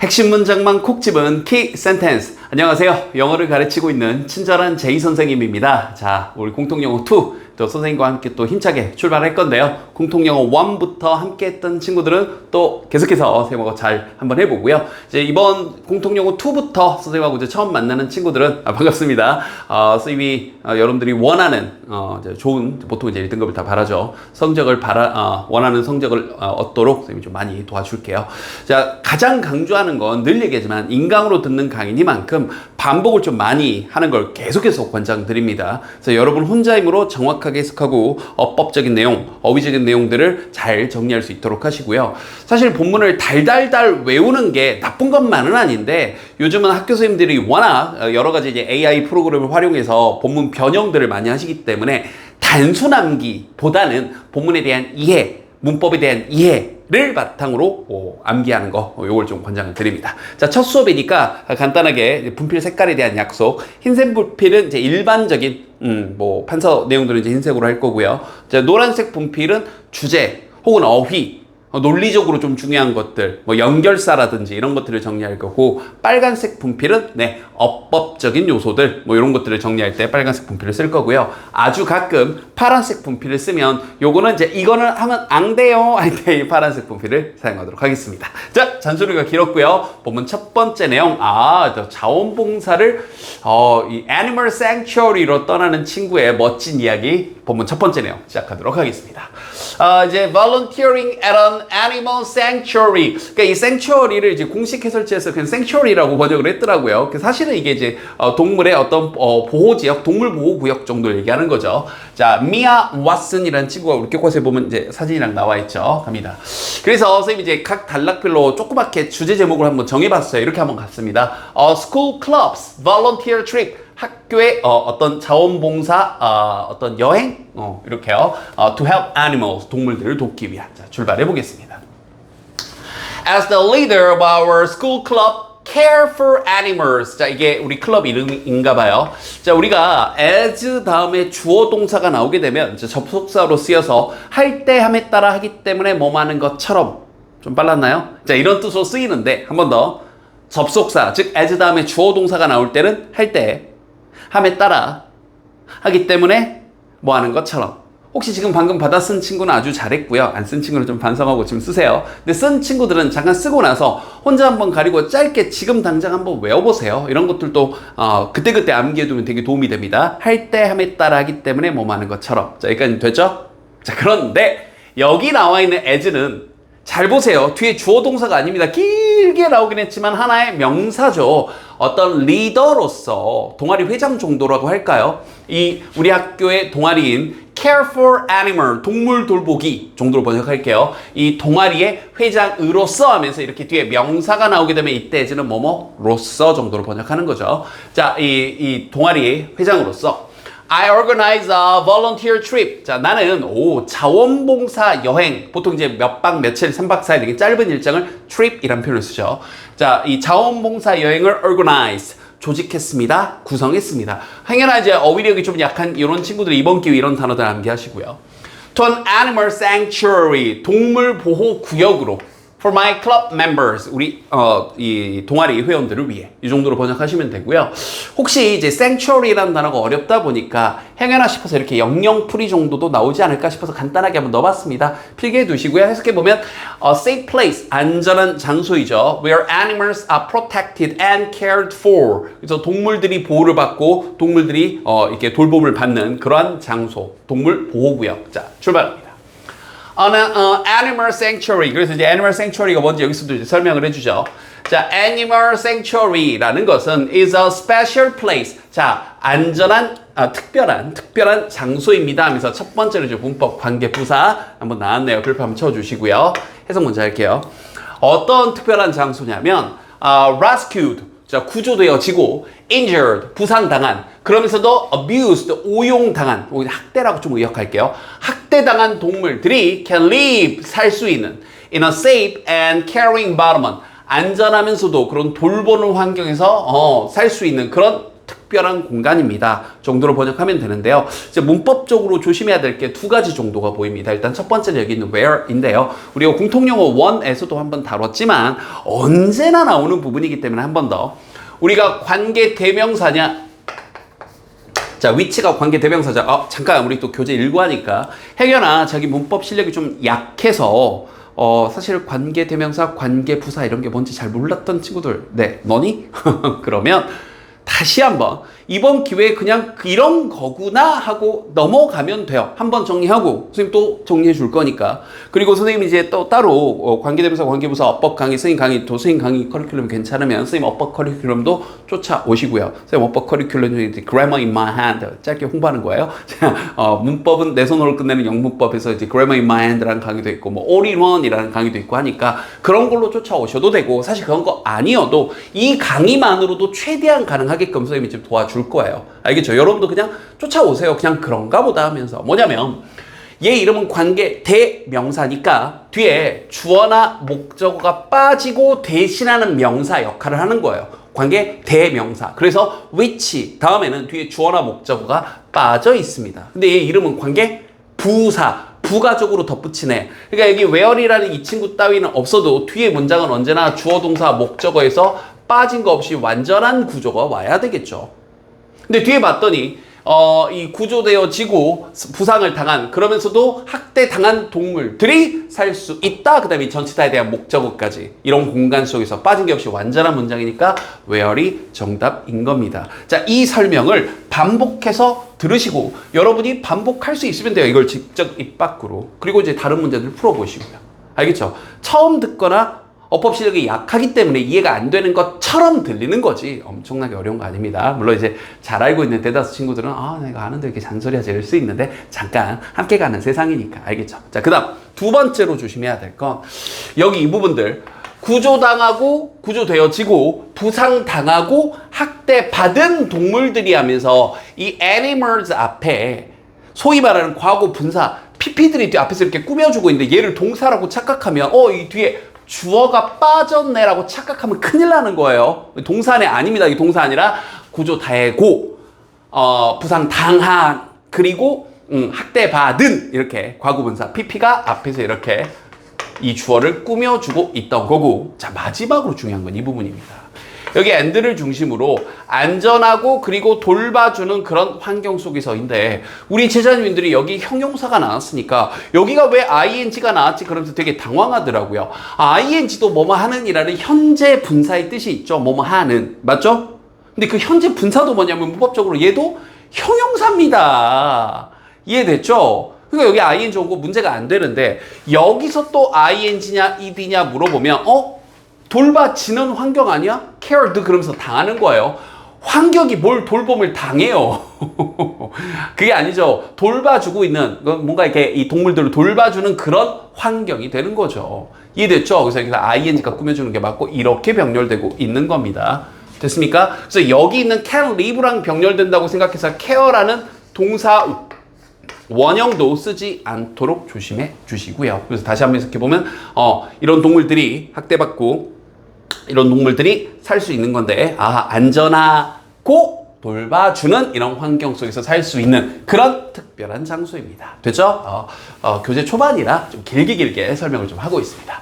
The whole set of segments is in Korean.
핵심 문장만 콕 집은 키 센텐스. 안녕하세요. 영어를 가르치고 있는 친절한 제이 선생님입니다. 자, 우리 공통영어 2. 또 선생님과 함께 또 힘차게 출발할 건데요. 공통영어 1부터 함께 했던 친구들은 또 계속해서 선생님하고 잘 한번 해보고요. 이제 이번 공통영어 2부터 선생님하고 이제 처음 만나는 친구들은 아, 반갑습니다. 어, 선생님이 어, 여러분들이 원하는 어, 이제 좋은 보통 이제 1등급을 다 바라죠. 성적을 바라 어, 원하는 성적을 어, 얻도록 선생님이 좀 많이 도와줄게요. 자, 가장 강조하는 건 늘 얘기하지만 인강으로 듣는 강의니만큼 반복을 좀 많이 하는 걸 계속해서 권장드립니다. 그래서 여러분 혼자 힘으로 정확하게 해석하고 어법적인 내용, 어휘적인 내용들을 잘 정리할 수 있도록 하시고요. 사실 본문을 달달달 외우는 게 나쁜 것만은 아닌데 요즘은 학교 선생님들이 워낙 어, 여러 가지 이제 AI 프로그램을 활용해서 본문 변형들을 많이 하시기 때문에 단순 암기보다는 본문에 대한 이해, 문법에 대한 이해를 바탕으로 어, 암기하는 거 어, 요걸 좀 권장을 드립니다. 자, 첫 수업이니까 간단하게 분필 색깔에 대한 약속. 흰색 분필은 이제 일반적인 음, 뭐 판서 내용들은 이제 흰색으로 할 거고요. 자, 노란색 분필은 주제 혹은 어휘 어, 논리적으로 좀 중요한 것들, 뭐 연결사라든지 이런 것들을 정리할 거고 빨간색 분필은 네 어법적인 요소들, 뭐 이런 것들을 정리할 때 빨간색 분필을 쓸 거고요. 아주 가끔 파란색 분필을 쓰면 요거는 이제 이거는 하면 안 돼요 할 때 이 파란색 분필을 사용하도록 하겠습니다. 자 잔소리가 길었고요. 보면 첫 번째 내용 아저 자원봉사를 어이 Animal Sanctuary로 떠나는 친구의 멋진 이야기 본문 첫 번째 내용 시작하도록 하겠습니다. 아, 이제 volunteering at an animal sanctuary. 그러니까 이 sanctuary를 이제 공식 해설지에서 그냥 sanctuary라고 번역을 했더라고요. 그 사실은 이게 이제 어, 동물의 어떤 어, 보호 지역, 동물 보호 구역 정도를 얘기하는 거죠. 자, 미아 왓슨이라는 친구가 우리 교과서에 보면 이제 사진이랑 나와 있죠. 갑니다. 그래서 선생님이 이제 각 단락별로 조그맣게 주제 제목을 한번 정해봤어요. 이렇게 한번 갔습니다. 어, school clubs, volunteer trip. 학교의 어, 떤 자원봉사 어, 어떤 여행 어, 이렇게요. 어, to help animals 동물들을 돕기 위한 자, 출발해 보겠습니다. As the leader of our school club Care for Animals. 자, 이게 우리 클럽 이름인가 봐요. 자, 우리가 as 다음에 주어 동사가 나오게 되면 이제 접속사로 쓰여서 할 때 함에 따라 하기 때문에 뭐 하는 것처럼 좀 빨랐나요? 자, 이런 뜻으로 쓰이는데 한 번 더. 접속사, 즉 as 다음에 주어 동사가 나올 때는 할 때, 함에 따라 하기 때문에 뭐 하는 것처럼. 혹시 지금 방금 받아 쓴 친구는 아주 잘했고요. 안 쓴 친구는 좀 반성하고 지금 쓰세요. 근데 쓴 친구들은 잠깐 쓰고 나서 혼자 한번 가리고 짧게 지금 당장 한번 외워보세요. 이런 것들도 어, 그때그때 암기해두면 되게 도움이 됩니다. 할 때 함에 따라 하기 때문에 뭐 하는 것처럼. 자, 여기까지 됐죠? 자, 그런데 여기 나와 있는 as는 잘 보세요. 뒤에 주어 동사가 아닙니다. 길게 나오긴 했지만 하나의 명사죠. 어떤 리더로서 동아리 회장 정도라고 할까요? 이 우리 학교의 동아리인 Care for Animal 동물 돌보기 정도로 번역할게요. 이 동아리의 회장으로서 하면서 이렇게 뒤에 명사가 나오게 되면 이때 에는 뭐뭐로서 정도로 번역하는 거죠. 자, 이, 이 동아리의 회장으로서 I organize a volunteer trip. 자, 나는 오 자원봉사 여행. 보통 이제 몇 박 며칠, 3박 4일 이렇게 짧은 일정을 trip이란 표현을 쓰죠. 자, 이 자원봉사 여행을 organize 조직했습니다. 구성했습니다. 행여나 이제 어휘력이 좀 약한 이런 친구들이 이번 기회 이런 단어들 암기하시고요. To an animal sanctuary 동물 보호 구역으로 For my club members 우리 어, 이 동아리 회원들을 위해 이 정도로 번역하시면 되고요. 혹시 이제 sanctuary라는 단어가 어렵다 보니까 행여나 싶어서 이렇게 영영풀이 정도도 나오지 않을까 싶어서 간단하게 한번 넣어봤습니다. 필기해 두시고요. 해석해 보면 어, safe place 안전한 장소이죠. Where animals are protected and cared for. 그래서 동물들이 보호를 받고 동물들이 어, 이렇게 돌봄을 받는 그러한 장소 동물 보호구역. 자 출발합니다. On a uh, animal sanctuary. 그래서 이제 animal sanctuary가 뭔지 여기서도 이제 설명을 해주죠. 자, animal sanctuary라는 것은 is a special place. 자, 안전한 아, 특별한 특별한 장소입니다. 하면서 첫 번째로 이제 문법 관계 부사 한번 나왔네요. 글표 한번 쳐주시고요. 해석 먼저 할게요. 어떤 특별한 장소냐면 아, rescued 자, 구조되어지고 injured 부상당한 그러면서도 abused 오용당한 오히려 학대라고 좀 의역할게요. 학대당한 동물들이 can live 살 수 있는 in a safe and caring environment 안전하면서도 그런 돌보는 환경에서 어, 살 수 있는 그런 특별한 공간입니다. 정도로 번역하면 되는데요. 이제 문법적으로 조심해야 될 게 두 가지 정도가 보입니다. 일단 첫 번째는 여기 있는 where인데요. 우리가 공통용어 one에서도 한번 다뤘지만 언제나 나오는 부분이기 때문에 한 번 더. 우리가 관계 대명사냐 자, 위치가 관계 대명사자. 어, 잠깐 우리 또 교재 일과니까 혜견아 자기 문법 실력이 좀 약해서 어, 사실 관계 대명사, 관계 부사 이런 게 뭔지 잘 몰랐던 친구들. 네, 너니? 그러면 다시 한번 이번 기회에 그냥 이런 거구나 하고 넘어가면 돼요. 한번 정리하고 선생님 또 정리해 줄 거니까. 그리고 선생님 이제 또 따로 어, 관계대명사, 관계부사, 어법 강의, 선생님 강의, 도선생님 강의 커리큘럼 괜찮으면 선생님 어법 커리큘럼도 쫓아오시고요. 선생님 어법 커리큘럼이 이제 grammar in my hand 짧게 홍보하는 거예요. 자, 어, 문법은 내 손으로 끝내는 영문법에서 이제 grammar in my hand라는 강의도 있고 뭐 all in one이라는 강의도 있고 하니까 그런 걸로 쫓아오셔도 되고 사실 그런 거 아니어도 이 강의만으로도 최대한 가능하게끔 선생님이 좀 도와 줄 거예요. 알겠죠? 여러분도 그냥 쫓아오세요. 그냥 그런가 보다 하면서 뭐냐면 얘 이름은 관계 대명사니까 뒤에 주어나 목적어가 빠지고 대신하는 명사 역할을 하는 거예요. 관계 대명사. 그래서 which 다음에는 뒤에 주어나 목적어가 빠져 있습니다. 근데 얘 이름은 관계 부사. 부가적으로 덧붙이네. 그러니까 여기 where이라는 이 친구 따위는 없어도 뒤에 문장은 언제나 주어 동사 목적어에서 빠진 거 없이 완전한 구조가 와야 되겠죠. 근데 뒤에 봤더니 어, 이 구조되어지고 부상을 당한 그러면서도 학대 당한 동물들이 살 수 있다. 그 다음에 전치사에 대한 목적어까지 이런 공간 속에서 빠진 게 없이 완전한 문장이니까 where이 정답인 겁니다. 자, 이 설명을 반복해서 들으시고 여러분이 반복할 수 있으면 돼요. 이걸 직접 입 밖으로. 그리고 이제 다른 문제들 풀어보시고요. 알겠죠? 처음 듣거나 어법 실력이 약하기 때문에 이해가 안 되는 것처럼 들리는 거지 엄청나게 어려운 거 아닙니다. 물론 이제 잘 알고 있는 대다수 친구들은 아 내가 아는데 이렇게 잔소리하지 이럴 수 있는데 잠깐 함께 가는 세상이니까 알겠죠? 자 그 다음 두 번째로 조심해야 될 건 여기 이 부분들 구조당하고 구조되어지고 부상당하고 학대받은 동물들이 하면서 이 animals 앞에 소위 말하는 과거 분사 PP들이 앞에서 이렇게 꾸며주고 있는데 얘를 동사라고 착각하면 어 이 뒤에 주어가 빠졌네라고 착각하면 큰일 나는 거예요. 동사네 아닙니다. 이 동사 아니라 구조 다해고 어, 부상 당한 그리고 음, 학대받은 이렇게 과거분사 PP가 앞에서 이렇게 이 주어를 꾸며주고 있던 거고 자 마지막으로 중요한 건 이 부분입니다. 여기 엔드를 중심으로 안전하고 그리고 돌봐주는 그런 환경 속에서인데 우리 제자님들이 여기 형용사가 나왔으니까 여기가 왜 ing가 나왔지 그러면서 되게 당황하더라고요. 아, ing도 뭐뭐 하는이라는 현재 분사의 뜻이 있죠. 뭐뭐 하는 맞죠? 근데 그 현재 분사도 뭐냐면 문법적으로 얘도 형용사입니다. 이해됐죠? 그러니까 여기 ing 오고 문제가 안 되는데 여기서 또 ing냐 ed냐 물어보면 어? 돌봐지는 환경 아니야? cared 그러면서 당하는 거예요. 환경이 뭘 돌봄을 당해요. 그게 아니죠. 돌봐주고 있는 뭔가 이렇게 이 동물들을 돌봐주는 그런 환경이 되는 거죠. 이해됐죠? 그래서 여기서 ing가 꾸며주는 게 맞고 이렇게 병렬되고 있는 겁니다. 됐습니까? 그래서 여기 있는 can live랑 병렬된다고 생각해서 care라는 동사 원형도 쓰지 않도록 조심해 주시고요. 그래서 다시 한번 해석해 보면 어, 이런 동물들이 학대받고 이런 동물들이 살 수 있는 건데 아 안전하고 돌봐주는 이런 환경 속에서 살 수 있는 그런 특별한 장소입니다. 됐죠? 어, 어, 교재 초반이라 좀 길게 길게 설명을 좀 하고 있습니다.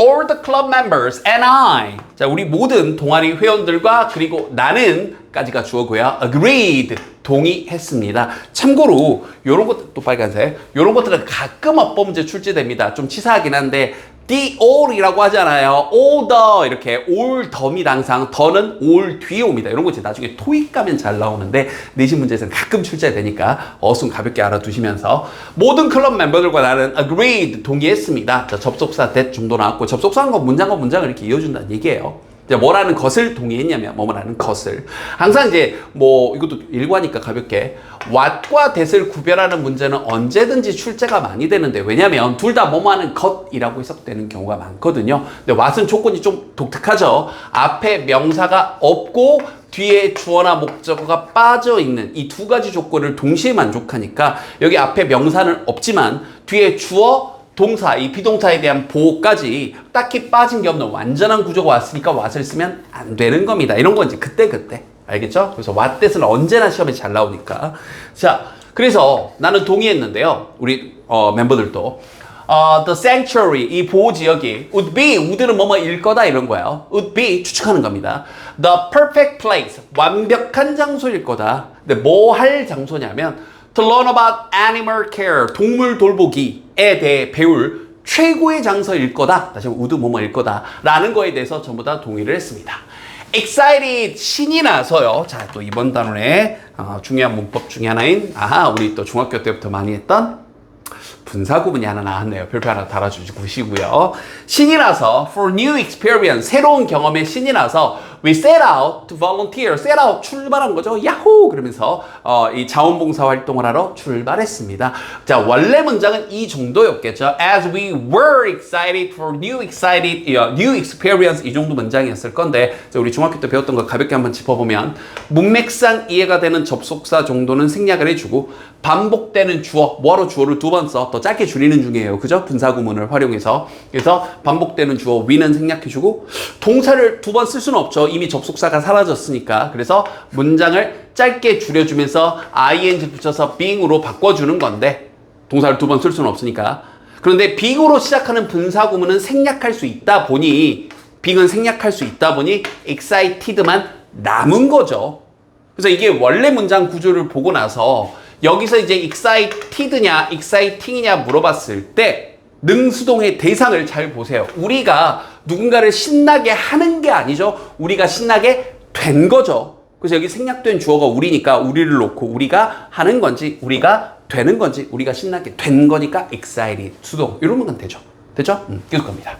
All the club members and I. 자, 우리 모든 동아리 회원들과 그리고 나는까지가 주어고요. Agreed. 동의했습니다. 참고로 요런 것또 빨간색. 요런 것들은 가끔 문제 출제됩니다. 좀 치사하긴 한데 the all이라고 하잖아요. all the 이렇게 all 덤이 항상 더는 all 뒤에 옵니다. 이런 거 이제 나중에 토익 가면 잘 나오는데 내신 문제에서는 가끔 출제되니까 어순 가볍게 알아두시면서 모든 클럽 멤버들과 나는 agreed 동의했습니다. 자, 접속사 that 정도 나왔고 접속사는 건 문장과 문장을 이렇게 이어준다는 얘기예요. 이제 뭐라는 것을 동의했냐면 뭐뭐라는 것을 항상 이제 뭐 이것도 일과니까 가볍게 what과 that을 구별하는 문제는 언제든지 출제가 많이 되는데 왜냐면 둘 다 뭐뭐하는 것이라고 해석되는 경우가 많거든요. 근데 what은 조건이 좀 독특하죠. 앞에 명사가 없고 뒤에 주어나 목적어가 빠져 있는 이 두 가지 조건을 동시에 만족하니까 여기 앞에 명사는 없지만 뒤에 주어 동사, 이 비동사에 대한 보호까지 딱히 빠진 게 없는 완전한 구조가 왔으니까 what을 쓰면 안 되는 겁니다. 이런 건 이제 그때그때 알겠죠? 그래서 what that은 언제나 시험에 잘 나오니까. 자, 그래서 나는 동의했는데요. 우리 어, 멤버들도. 어, the sanctuary, 이 보호 지역이 would be, would는 뭐뭐일 거다 이런 거예요. would be, 추측하는 겁니다. the perfect place, 완벽한 장소일 거다. 근데 뭐 할 장소냐면 to learn about animal care, 동물 돌보기에 대해 배울 최고의 장소일 거다. 다시 우드 뭐뭐일 거다. 라는 거에 대해서 전부 다 동의를 했습니다. excited, 신이 나서요. 자, 또 이번 단원의 어, 중요한 문법 중에 하나인, 아하, 우리 또 중학교 때부터 많이 했던 분사 구문이 하나 나왔네요. 별표 하나 달아주시고요. 신이 나서 for new experience 새로운 경험에 신이 나서 we set out to volunteer set out 출발한 거죠. 야호 그러면서 어, 이 자원봉사 활동을 하러 출발했습니다. 자 원래 문장은 이 정도였겠죠. As we were excited for new excited 어, new experience 이 정도 문장이었을 건데 자, 우리 중학교 때 배웠던 거 가볍게 한번 짚어보면 문맥상 이해가 되는 접속사 정도는 생략을 해주고 반복되는 주어 뭐하러 주어를 두 번 써? 더 짧게 줄이는 중이에요. 그죠? 분사구문을 활용해서. 그래서 반복되는 주어 위는 생략해주고 동사를 두 번 쓸 수는 없죠. 이미 접속사가 사라졌으니까. 그래서 문장을 짧게 줄여주면서 ing 붙여서 being으로 바꿔주는 건데 동사를 두 번 쓸 수는 없으니까. 그런데 being으로 시작하는 분사구문은 생략할 수 있다 보니 being은 생략할 수 있다 보니 excited만 남은 거죠. 그래서 이게 원래 문장 구조를 보고 나서 여기서 이제 excited냐, exciting이냐 물어봤을 때 능수동의 대상을 잘 보세요. 우리가 누군가를 신나게 하는 게 아니죠. 우리가 신나게 된 거죠. 그래서 여기 생략된 주어가 우리니까 우리를 놓고 우리가 하는 건지 우리가 되는 건지 우리가 신나게 된 거니까 excited 수동 이러면 되죠. 됐죠? 음, 계속 갑니다.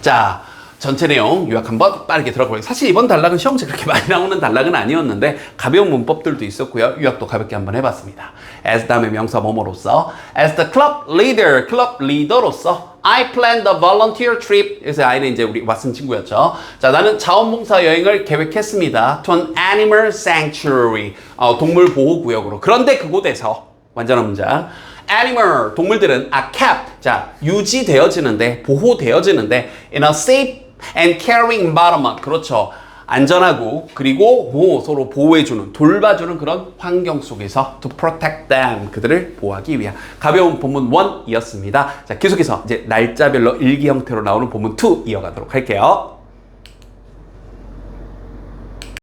자, 전체 내용 요약 한번 빠르게 들어보겠습니다. 사실 이번 단락은 시험지 그렇게 많이 나오는 단락은 아니었는데 가벼운 문법들도 있었고요. 요약도 가볍게 한번 해봤습니다. as 다음에 명사 뭐뭐로서 as the club leader, 클럽 리더로서 I planned the volunteer trip. 그래서 I는 이제 우리 왓슨 친구였죠. 자, 나는 자원봉사 여행을 계획했습니다. to an animal sanctuary. 어, 동물 보호 구역으로. 그런데 그곳에서 완전한 문장. animal 동물들은 are kept 자 유지되어지는데 보호되어지는데 in a safe and caring environment 그렇죠 안전하고 그리고 뭐 서로 보호해주는 돌봐주는 그런 환경 속에서 to protect them 그들을 보호하기 위한 가벼운 본문 1이었습니다 자 계속해서 이제 날짜별로 일기 형태로 나오는 본문 2 이어가도록 할게요.